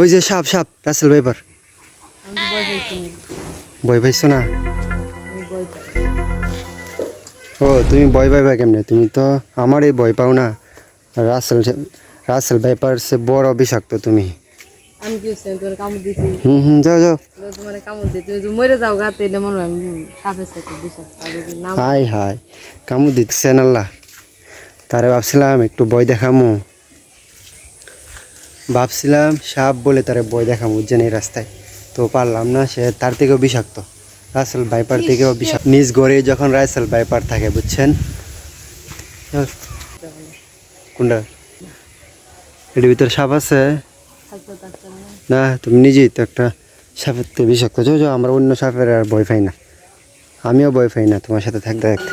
ওই যে সাপ সাপ, রাসেল তো ভয়। পাইছো না? ও, তুমি ভয় পাইবা কেমনে? তুমি তো আমারই ভয় পাও না। রাসেল রাসেল ভাইপার সে বড় বিষাক্ত তুমি। হুম যাও যাও। হাই হাই। কামু দিচ্ছেন আল্লাহ। তারে ভাবছিলাম একটু বই দেখামু। ভাবছিলাম সাপ বলে তারে বই দেখামু বুঝছেন এই রাস্তায়। তো পারলাম না সে তার থেকেও বিষাক্ত। রাসেল বাইপার থেকেও বিষাক্ত। নিজ গড়ে যখন রাসেল বাইপার থাকে বুঝছেন? কোনটা? এটার ভিতরে সাপ আছে? না তুমি নিজেই তো একটা সাপের থেকে বিষাক্ত। যাও আমরা অন্য সাপের আর ভয় পাই না। আমিও ভয় পাই না তোমার সাথে থাকতে থাকতে।